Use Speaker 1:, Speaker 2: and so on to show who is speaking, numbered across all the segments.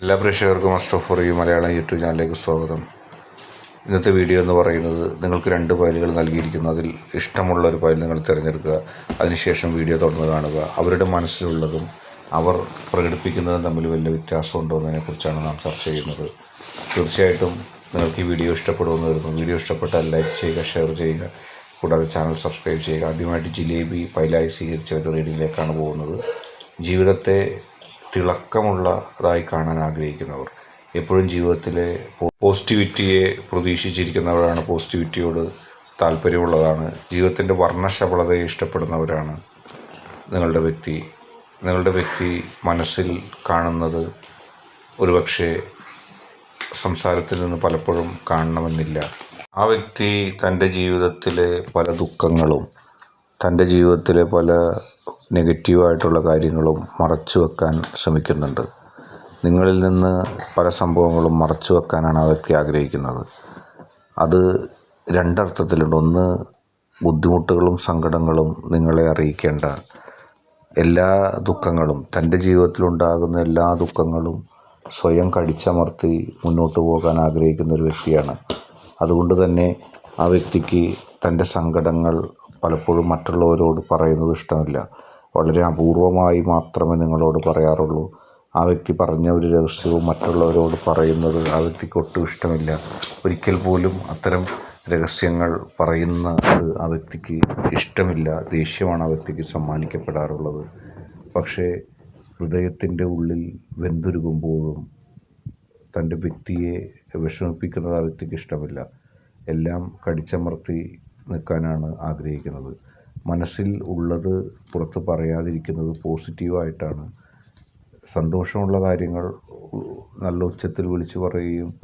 Speaker 1: എല്ലാ പ്രേക്ഷകർക്കും master for you Malayalam YouTube ചാനലിലേക്ക് സ്വാഗതം. ഇന്നത്തെ വീഡിയോ എന്ന് പറയുന്നത് നിങ്ങൾക്ക് രണ്ട് ഫയലുകൾ നൽകിയിരിക്കുന്നു. അതിൽ ഇഷ്ടമുള്ള ഒരു ഫയൽ നിങ്ങൾ തിരഞ്ഞെടുക്കുക. അതിനുശേഷം വീഡിയോ തുടർന്ന് കാണുക. അവരുടെ മനസ്സിലുള്ളതും അവർ പ്രകടിപ്പിക്കുന്നതും തമ്മിൽ വലിയ വ്യത്യാസമുണ്ടോ എന്നതിനെക്കുറിച്ചാണ് നാം ചർച്ച ചെയ്യുന്നത്. തീർച്ചയായിട്ടും നിങ്ങൾക്ക് ഈ വീഡിയോ ഇഷ്ടപ്പെടുമെന്ന് വരുന്നു വീഡിയോ ഇഷ്ടപ്പെട്ടാൽ ലൈക്ക് ചെയ്യുക ഷെയർ ചെയ്യുക. കൂടാതെ ചാനൽ സബ്സ്ക്രൈബ് ചെയ്യുക. ആദ്യമായിട്ട് ജിലേബി ഫയലായി സ്വീകരിച്ച ഒരു റീഡിങ്ങിലേക്കാണ് പോകുന്നത്. ജീവിതത്തെ തിളക്കമുള്ളതായി കാണാൻ ആഗ്രഹിക്കുന്നവർ. എപ്പോഴും ജീവിതത്തിലെ പോസിറ്റിവിറ്റിയെ പ്രതീക്ഷിച്ചിരിക്കുന്നവരാണ്. പോസിറ്റിവിറ്റിയോട് താല്പര്യമുള്ളതാണ്. ജീവിതത്തിന്റെ വർണശബളതയെ ഇഷ്ടപ്പെടുന്നവരാണ് നിങ്ങളുടെ വ്യക്തി. നിങ്ങളുടെ വ്യക്തി മനസ്സിൽ കാണുന്നത് ഒരുപക്ഷെ സംസാരത്തിൽ നിന്ന് പലപ്പോഴും കാണണമെന്നില്ല. ആ വ്യക്തി തന്റെ ജീവിതത്തിലെ പല ദുഃഖങ്ങളും തന്റെ ജീവിതത്തിലെ പല നെഗറ്റീവായിട്ടുള്ള കാര്യങ്ങളും മറച്ചു വെക്കാൻ ശ്രമിക്കുന്നുണ്ട്. നിങ്ങളിൽ നിന്ന് പല സംഭവങ്ങളും മറച്ചു വെക്കാനാണ് ആ വ്യക്തി ആഗ്രഹിക്കുന്നത്. അത് രണ്ടർത്ഥത്തിലുണ്ട്. ഒന്ന് ബുദ്ധിമുട്ടുകളും സങ്കടങ്ങളും നിങ്ങളെ അറിയിക്കേണ്ട എല്ലാ ദുഃഖങ്ങളും തന്റെ ജീവിതത്തിലുണ്ടാകുന്ന എല്ലാ ദുഃഖങ്ങളും സ്വയം കടിച്ചമർത്തി മുന്നോട്ട് പോകാൻ ആഗ്രഹിക്കുന്ന ഒരു വ്യക്തിയാണ്. അതുകൊണ്ട് തന്നെ ആ വ്യക്തിക്ക് തന്റെ സങ്കടങ്ങൾ പലപ്പോഴും മറ്റുള്ളവരോട് പറയുന്നത് ഇഷ്ടമില്ല. വളരെ അപൂർവമായി മാത്രമേ നിങ്ങളോട് പറയാറുള്ളൂ. ആ വ്യക്തി പറഞ്ഞ ഒരു രഹസ്യവും മറ്റുള്ളവരോട് പറയുന്നത് ആ വ്യക്തിക്ക് ഒട്ടും ഇഷ്ടമില്ല. ഒരിക്കൽ പോലും അത്തരം രഹസ്യങ്ങൾ പറയുന്നത് ആ വ്യക്തിക്ക് ഇഷ്ടമില്ല. ദേഷ്യമാണ് ആ വ്യക്തിക്ക് സമ്മാനിക്കപ്പെടാറുള്ളത്. പക്ഷേ ഹൃദയത്തിന്റെ ഉള്ളിൽ വെന്തുരുകുമ്പോഴും തന്റെ വ്യക്തിയെ വിഷമിപ്പിക്കുന്നത് ആ വ്യക്തിക്ക് ഇഷ്ടമില്ല. എല്ലാം കടിച്ചമർത്തി നിൽക്കാനാണ് ആഗ്രഹിക്കുന്നത്. മനസ്സിൽ ഉള്ളത് പുറത്ത് പറയാതിരിക്കുന്നത് പോസിറ്റീവായിട്ടാണ്. സന്തോഷമുള്ള കാര്യങ്ങൾ നല്ല ഉച്ചത്തിൽ വിളിച്ചു പറയുകയും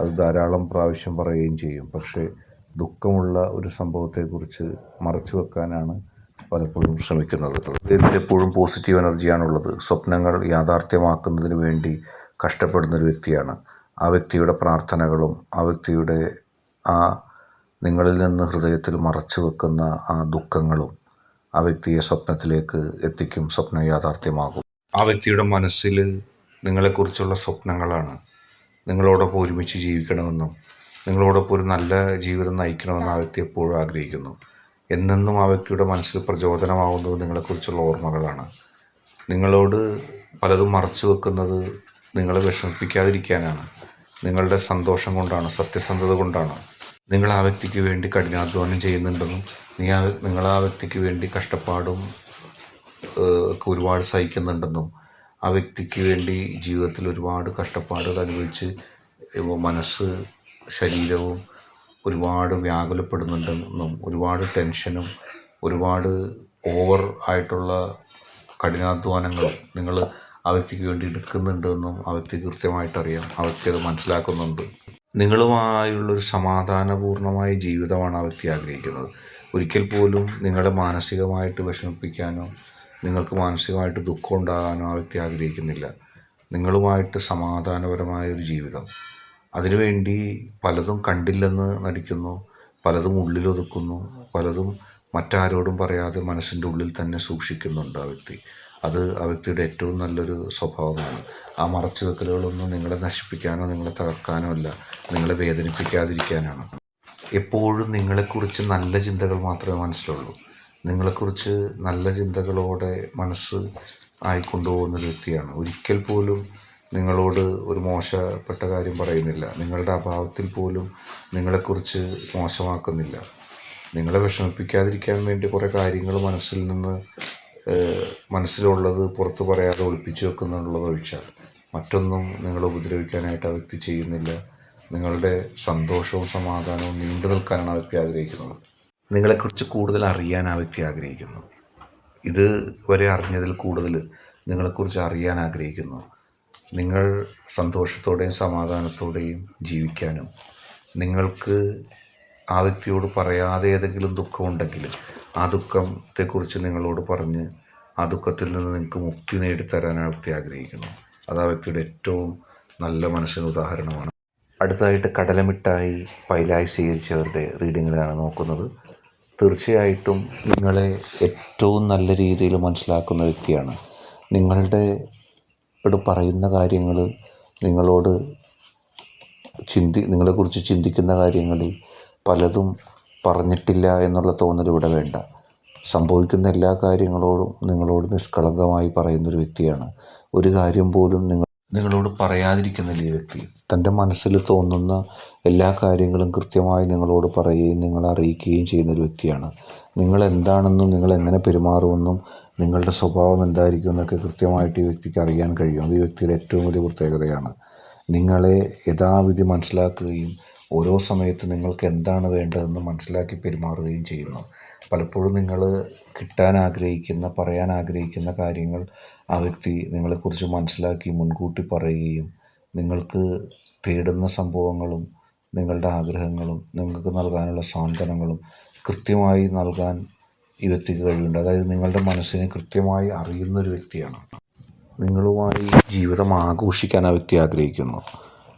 Speaker 1: അത് ധാരാളം പ്രാവശ്യം പറയുകയും ചെയ്യും. പക്ഷേ ദുഃഖമുള്ള ഒരു സംഭവത്തെക്കുറിച്ച് മറച്ചു വെക്കാനാണ് പലപ്പോഴും ശ്രമിക്കുന്നത്. എപ്പോഴും പോസിറ്റീവ് എനർജിയാണുള്ളത്. സ്വപ്നങ്ങൾ യാഥാർത്ഥ്യമാക്കുന്നതിന് വേണ്ടി കഷ്ടപ്പെടുന്ന ഒരു വ്യക്തിയാണ്. ആ വ്യക്തിയുടെ പ്രാർത്ഥനകളും ആ വ്യക്തിയുടെ ആ നിങ്ങളിൽ നിന്ന് ഹൃദയത്തിൽ മറച്ചു വെക്കുന്ന ആ ദുഃഖങ്ങളും ആ വ്യക്തിയെ സ്വപ്നത്തിലേക്ക് എത്തിക്കും. സ്വപ്നം യാഥാർത്ഥ്യമാകും. ആ വ്യക്തിയുടെ മനസ്സിൽ നിങ്ങളെക്കുറിച്ചുള്ള സ്വപ്നങ്ങളാണ്. നിങ്ങളോടൊപ്പം ഒരുമിച്ച് ജീവിക്കണമെന്നും നിങ്ങളോടൊപ്പം ഒരു നല്ല ജീവിതം നയിക്കണമെന്നും ആ വ്യക്തി എപ്പോഴും ആഗ്രഹിക്കുന്നു. എന്നെന്നും ആ വ്യക്തിയുടെ മനസ്സിൽ പ്രചോദനമാവുന്നത് നിങ്ങളെക്കുറിച്ചുള്ള ഓർമ്മകളാണ്. നിങ്ങളോട് പലതും മറച്ചു വെക്കുന്നത് നിങ്ങളെ വിഷമിപ്പിക്കാതിരിക്കാനാണ്. നിങ്ങളുടെ സന്തോഷം കൊണ്ടാണ് സത്യസന്ധത കൊണ്ടാണ്. നിങ്ങൾ ആ വ്യക്തിക്ക് വേണ്ടി കഠിനാധ്വാനം ചെയ്യുന്നുണ്ടെന്നും നീ ആ നിങ്ങൾ ആ വ്യക്തിക്ക് വേണ്ടി കഷ്ടപ്പാടും ഒക്കെ ഒരുപാട് സഹിക്കുന്നുണ്ടെന്നും ആ വ്യക്തിക്ക് വേണ്ടി ജീവിതത്തിൽ ഒരുപാട് കഷ്ടപ്പാടുകൾ അനുഭവിച്ച് മനസ്സ് ശരീരവും ഒരുപാട് വ്യാകുലപ്പെടുന്നുണ്ടെന്നും ഒരുപാട് ടെൻഷനും ഒരുപാട് ഓവർ ആയിട്ടുള്ള കഠിനാധ്വാനങ്ങളും നിങ്ങൾ ആ വ്യക്തിക്ക് വേണ്ടി എടുക്കുന്നുണ്ടെന്നും ആ വ്യക്തി കൃത്യമായിട്ടറിയാം ആ വ്യക്തി അത് മനസ്സിലാക്കുന്നുണ്ട്. നിങ്ങളുമായുള്ളൊരു സമാധാനപൂർണമായ ജീവിതമാണ് ആ വ്യക്തി ആഗ്രഹിക്കുന്നത്. ഒരിക്കൽ പോലും നിങ്ങളെ മാനസികമായിട്ട് വിഷമിപ്പിക്കാനോ നിങ്ങൾക്ക് മാനസികമായിട്ട് ദുഃഖം ഉണ്ടാകാനോ ആ വ്യക്തി ആഗ്രഹിക്കുന്നില്ല. നിങ്ങളുമായിട്ട് സമാധാനപരമായ ഒരു ജീവിതം. അതിനുവേണ്ടി പലതും കണ്ടില്ലെന്ന് നടിക്കുന്നു പലതും ഉള്ളിലൊതുക്കുന്നു പലതും മറ്റാരോടും പറയാതെ മനസ്സിന്റെ ഉള്ളിൽ തന്നെ സൂക്ഷിക്കുന്നുണ്ട് ആ വ്യക്തി. അത് ആ വ്യക്തിയുടെ ഏറ്റവും നല്ലൊരു സ്വഭാവമാണ്. ആ മറച്ചു വെക്കലുകളൊന്നും നിങ്ങളെ നശിപ്പിക്കാനോ നിങ്ങളെ തകർക്കാനോ അല്ല. നിങ്ങളെ വേദനിപ്പിക്കാതിരിക്കാനാണ്. എപ്പോഴും നിങ്ങളെക്കുറിച്ച് നല്ല ചിന്തകൾ മാത്രമേ മനസ്സിലുള്ളൂ. നിങ്ങളെക്കുറിച്ച് നല്ല ചിന്തകളോടെ മനസ്സ് ആയിക്കൊണ്ടുപോകുന്ന ഒരു വ്യക്തിയാണ്. ഒരിക്കൽ പോലും നിങ്ങളോട് ഒരു മോശപ്പെട്ട കാര്യം പറയുന്നില്ല. നിങ്ങളുടെ അഭാവത്തിൽ പോലും നിങ്ങളെക്കുറിച്ച് മോശമാക്കുന്നില്ല. നിങ്ങളെ വിഷമിപ്പിക്കാതിരിക്കാൻ വേണ്ടി കുറേ കാര്യങ്ങൾ മനസ്സിൽ നിന്ന് മനസ്സിലുള്ളത് പുറത്ത് പറയാതെ ഒളിപ്പിച്ചു വെക്കുന്നുള്ളത് ഒഴിച്ചാൽ മറ്റൊന്നും നിങ്ങളെ ഉപദ്രവിക്കാനായിട്ട് ആ വ്യക്തി ചെയ്യുന്നില്ല. നിങ്ങളുടെ സന്തോഷവും സമാധാനവും നീണ്ടു നിൽക്കാനാണ് ആ വ്യക്തി ആഗ്രഹിക്കുന്നത്. നിങ്ങളെക്കുറിച്ച് കൂടുതൽ അറിയാൻ ആ വ്യക്തി ആഗ്രഹിക്കുന്നു. ഇത് വരെ അറിഞ്ഞതിൽ കൂടുതൽ നിങ്ങളെക്കുറിച്ച് അറിയാൻ ആഗ്രഹിക്കുന്നു. നിങ്ങൾ സന്തോഷത്തോടെയും സമാധാനത്തോടെയും ജീവിക്കാനും നിങ്ങൾക്ക് ആ വ്യക്തിയോട് പറയാതെ ഏതെങ്കിലും ദുഃഖമുണ്ടെങ്കിൽ ആ ദുഃഖത്തെക്കുറിച്ച് നിങ്ങളോട് പറഞ്ഞ് ആ ദുഃഖത്തിൽ നിന്ന് നിങ്ങൾക്ക് മുക്തി നേടിത്തരാൻ ആ വ്യക്തി ആഗ്രഹിക്കുന്നു അത് ആ വ്യക്തിയുടെ ഏറ്റവും നല്ല മനസ്സിന് ഉദാഹരണമാണ്. അടുത്തതായിട്ട് കടലമിഠായി പൈലായി സ്വീകരിച്ചവരുടെ റീഡിങ്ങിലാണ് നോക്കുന്നത്. തീർച്ചയായിട്ടും നിങ്ങളെ ഏറ്റവും നല്ല രീതിയിൽ മനസ്സിലാക്കുന്ന വ്യക്തിയാണ്. നിങ്ങളുടെ പറയുന്ന കാര്യങ്ങൾ നിങ്ങളോട് ചിന്തി നിങ്ങളെക്കുറിച്ച് ചിന്തിക്കുന്ന കാര്യങ്ങളിൽ പലതും പറഞ്ഞിട്ടില്ല എന്നുള്ള തോന്നൽ ഇവിടെ വേണ്ട. സംഭവിക്കുന്ന എല്ലാ കാര്യങ്ങളോടും നിങ്ങളോട് നിഷ്കളങ്കമായി പറയുന്നൊരു വ്യക്തിയാണ്. ഒരു കാര്യം പോലും നിങ്ങൾ നിങ്ങളോട് പറയാതിരിക്കുന്നില്ല ഈ വ്യക്തി. തന്റെ മനസ്സിൽ തോന്നുന്ന എല്ലാ കാര്യങ്ങളും കൃത്യമായി നിങ്ങളോട് പറയുകയും നിങ്ങളെ അറിയിക്കുകയും ചെയ്യുന്ന ഒരു വ്യക്തിയാണ്. നിങ്ങൾ എന്താണെന്നും നിങ്ങൾ എങ്ങനെ പെരുമാറുമെന്നും നിങ്ങളുടെ സ്വഭാവം എന്തായിരിക്കും എന്നൊക്കെ കൃത്യമായിട്ട് ഈ വ്യക്തിക്ക് അറിയാൻ കഴിയും. അത് ഈ വ്യക്തിയുടെ ഏറ്റവും വലിയ പ്രത്യേകതയാണ്. നിങ്ങളെ യഥാവിധി മനസ്സിലാക്കുകയും ഓരോ സമയത്ത് നിങ്ങൾക്ക് എന്താണ് വേണ്ടതെന്ന് മനസ്സിലാക്കി പെരുമാറുകയും ചെയ്യുന്നു. പലപ്പോഴും നിങ്ങൾ കിട്ടാൻ ആഗ്രഹിക്കുന്ന പറയാൻ ആഗ്രഹിക്കുന്ന കാര്യങ്ങൾ ആ വ്യക്തി നിങ്ങളെക്കുറിച്ച് മനസ്സിലാക്കി മുൻകൂട്ടി പറയുകയും നിങ്ങൾക്ക് തേടുന്ന സംഭവങ്ങളും നിങ്ങളുടെ ആഗ്രഹങ്ങളും നിങ്ങൾക്ക് നൽകാനുള്ള സാന്ത്വനങ്ങളും കൃത്യമായി നൽകാൻ ഈ വ്യക്തിക്ക് കഴിവുണ്ട് അതായത് നിങ്ങളുടെ മനസ്സിനെ കൃത്യമായി അറിയുന്ന ഒരു വ്യക്തിയാണ്. നിങ്ങളുമായി ജീവിതം ആഘോഷിക്കാൻ ആ വ്യക്തി ആഗ്രഹിക്കുന്നു.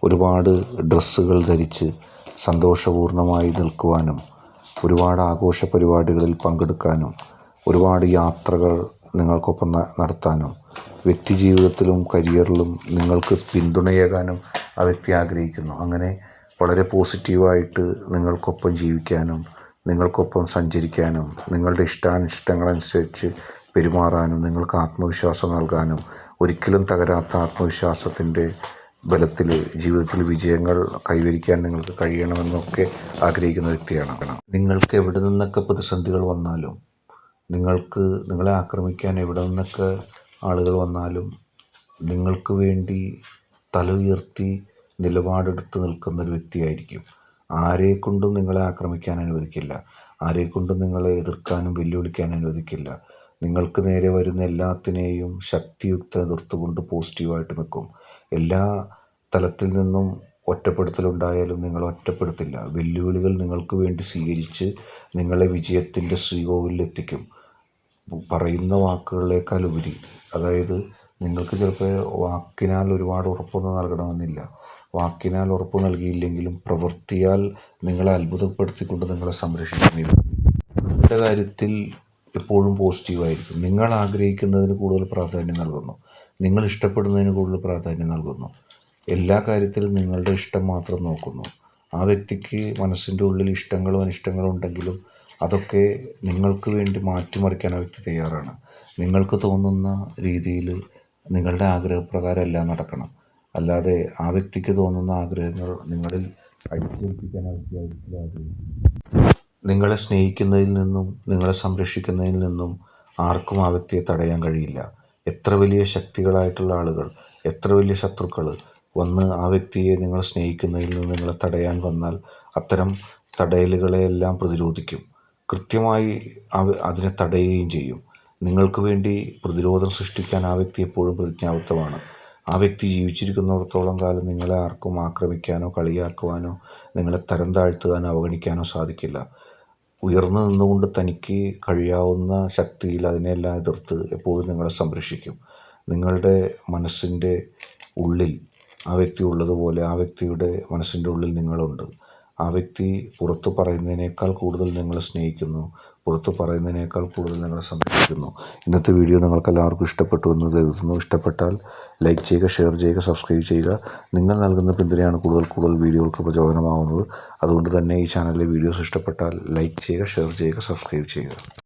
Speaker 1: ഒരുപാട് ഡ്രസ്സുകൾ ധരിച്ച് സന്തോഷപൂർണമായി നിൽക്കുവാനും ഒരുപാട് ആഘോഷ പരിപാടികളിൽ പങ്കെടുക്കാനും ഒരുപാട് യാത്രകൾ നിങ്ങൾക്കൊപ്പം നടത്താനും വ്യക്തി ജീവിതത്തിലും കരിയറിലും നിങ്ങൾക്ക് പിന്തുണയേകാനും ആ വ്യക്തി ആഗ്രഹിക്കുന്നു. അങ്ങനെ വളരെ പോസിറ്റീവായിട്ട് നിങ്ങൾക്കൊപ്പം ജീവിക്കാനും നിങ്ങൾക്കൊപ്പം സഞ്ചരിക്കാനും നിങ്ങളുടെ ഇഷ്ടാനിഷ്ടങ്ങളനുസരിച്ച് പെരുമാറാനും നിങ്ങൾക്ക് ആത്മവിശ്വാസം നൽകാനും ഒരിക്കലും തകരാത്ത ആത്മവിശ്വാസത്തിന്റെ ബലത്തിൽ ജീവിതത്തിൽ വിജയങ്ങൾ കൈവരിക്കാൻ നിങ്ങൾക്ക് കഴിയണമെന്നൊക്കെ ആഗ്രഹിക്കുന്ന വ്യക്തിയാണ്. നിങ്ങൾക്ക് എവിടെ നിന്നൊക്കെ പ്രതിസന്ധികൾ വന്നാലും നിങ്ങൾക്ക് നിങ്ങളെ ആക്രമിക്കാൻ എവിടെ നിന്നൊക്കെ ആളുകൾ വന്നാലും നിങ്ങൾക്ക് വേണ്ടി തല ഉയർത്തി നിലപാടെടുത്ത് നിൽക്കുന്ന ഒരു വ്യക്തിയായിരിക്കും. ആരെ കൊണ്ടും നിങ്ങളെ ആക്രമിക്കാൻ അനുവദിക്കില്ല. ആരെ കൊണ്ടും നിങ്ങളെ എതിർക്കാനും വെല്ലുവിളിക്കാൻ അനുവദിക്കില്ല. നിങ്ങൾക്ക് നേരെ വരുന്ന എല്ലാത്തിനെയും ശക്തിയുക്ത എതിർത്തുകൊണ്ട് പോസിറ്റീവായിട്ട് നിൽക്കും. എല്ലാ തലത്തിൽ നിന്നും ഒറ്റപ്പെടുത്തലുണ്ടായാലും നിങ്ങൾ ഒറ്റപ്പെടുത്തില്ല. വെല്ലുവിളികൾ നിങ്ങൾക്ക് വേണ്ടി സ്വീകരിച്ച് നിങ്ങളെ വിജയത്തിന്റെ ശ്രീകോവിലെത്തിക്കും പറയുന്ന വാക്കുകളേക്കാൾ ഉപരി അതായത് നിങ്ങൾക്ക് ചിലപ്പോൾ വാക്കിനാൽ ഒരുപാട് ഉറപ്പൊന്നും നൽകണമെന്നില്ല. വാക്കിനാൽ ഉറപ്പ് നൽകിയില്ലെങ്കിലും പ്രവൃത്തിയാൽ നിങ്ങളെ അത്ഭുതപ്പെടുത്തിക്കൊണ്ട് നിങ്ങളെ സംരക്ഷിക്കുന്നില്ല. നിങ്ങളുടെ കാര്യത്തിൽ എപ്പോഴും പോസിറ്റീവായിരിക്കും നിങ്ങൾ ആഗ്രഹിക്കുന്നതിന് കൂടുതൽ പ്രാധാന്യം നൽകുന്നു. നിങ്ങൾ ഇഷ്ടപ്പെടുന്നതിന് കൂടുതൽ പ്രാധാന്യം നൽകുന്നു. എല്ലാ കാര്യത്തിലും നിങ്ങളുടെ ഇഷ്ടം മാത്രം നോക്കുന്നു. ആ വ്യക്തിക്ക് മനസ്സിന്റെ ഉള്ളിൽ ഇഷ്ടങ്ങളും അനിഷ്ടങ്ങളും ഉണ്ടെങ്കിലും അതൊക്കെ നിങ്ങൾക്ക് വേണ്ടി മാറ്റിമറിക്കാൻ ആ വ്യക്തി തയ്യാറാണ്. നിങ്ങൾക്ക് തോന്നുന്ന രീതിയിൽ നിങ്ങളുടെ ആഗ്രഹപ്രകാരം എല്ലാം നടക്കണം. അല്ലാതെ ആ വ്യക്തിക്ക് തോന്നുന്ന ആഗ്രഹങ്ങൾ നിങ്ങളിൽ അടിച്ചേൽപ്പിക്കാൻ ആ വ്യക്തി നിങ്ങളെ സ്നേഹിക്കുന്നതിൽ നിന്നും നിങ്ങളെ സംരക്ഷിക്കുന്നതിൽ നിന്നും ആർക്കും ആ വ്യക്തിയെ തടയാൻ കഴിയില്ല. എത്ര വലിയ ശക്തികളായിട്ടുള്ള ആളുകൾ എത്ര വലിയ ശത്രുക്കൾ വന്ന് ആ വ്യക്തിയെ നിങ്ങൾ സ്നേഹിക്കുന്നതിൽ നിന്ന് നിങ്ങളെ തടയാൻ വന്നാൽ അത്തരം തടയലുകളെയെല്ലാം പ്രതിരോധിക്കും. കൃത്യമായി അതിനെ തടയുകയും ചെയ്യും. നിങ്ങൾക്ക് വേണ്ടി പ്രതിരോധം സൃഷ്ടിക്കാൻ ആ വ്യക്തി എപ്പോഴും പ്രതിജ്ഞാബദ്ധമാണ്. ആ വ്യക്തി ജീവിച്ചിരിക്കുന്നിടത്തോളം കാലം നിങ്ങളെ ആർക്കും ആക്രമിക്കാനോ കളിയാക്കുവാനോ നിങ്ങളെ തരം താഴ്ത്തുവാനോ അവഗണിക്കാനോ സാധിക്കില്ല. ഉയർന്നു നിന്നുകൊണ്ട് തനിക്ക് കഴിയാവുന്ന ശക്തിയിൽ അതിനെല്ലാം എതിർത്ത് എപ്പോഴും നിങ്ങളെ സംരക്ഷിക്കും. നിങ്ങളുടെ മനസ്സിന്റെ ഉള്ളിൽ ആ വ്യക്തി ഉള്ളതുപോലെ ആ വ്യക്തിയുടെ മനസ്സിന്റെ ഉള്ളിൽ നിങ്ങളുണ്ട്. ആ വ്യക്തി പുറത്ത് പറയുന്നതിനേക്കാൾ കൂടുതൽ നിങ്ങളെ സ്നേഹിക്കുന്നു. പുറത്ത് പറയുന്നതിനേക്കാൾ കൂടുതൽ നിങ്ങളെ സംരക്ഷിക്കുന്നു. ഇന്നത്തെ വീഡിയോ നിങ്ങൾക്ക് എല്ലാവർക്കും ഇഷ്ടപ്പെട്ടു എന്ന് കരുതുന്നു. ഇഷ്ടപ്പെട്ടാൽ ലൈക്ക് ചെയ്യുക ഷെയർ ചെയ്യുക സബ്സ്ക്രൈബ് ചെയ്യുക. നിങ്ങൾ നൽകുന്ന പിന്തുണയാണ് കൂടുതൽ കൂടുതൽ വീഡിയോകൾക്ക് പ്രചോദനമാവുന്നത്. അതുകൊണ്ട് തന്നെ ഈ ചാനലിലെ വീഡിയോസ് ഇഷ്ടപ്പെട്ടാൽ ലൈക്ക് ചെയ്യുക ഷെയർ ചെയ്യുക സബ്സ്ക്രൈബ് ചെയ്യുക.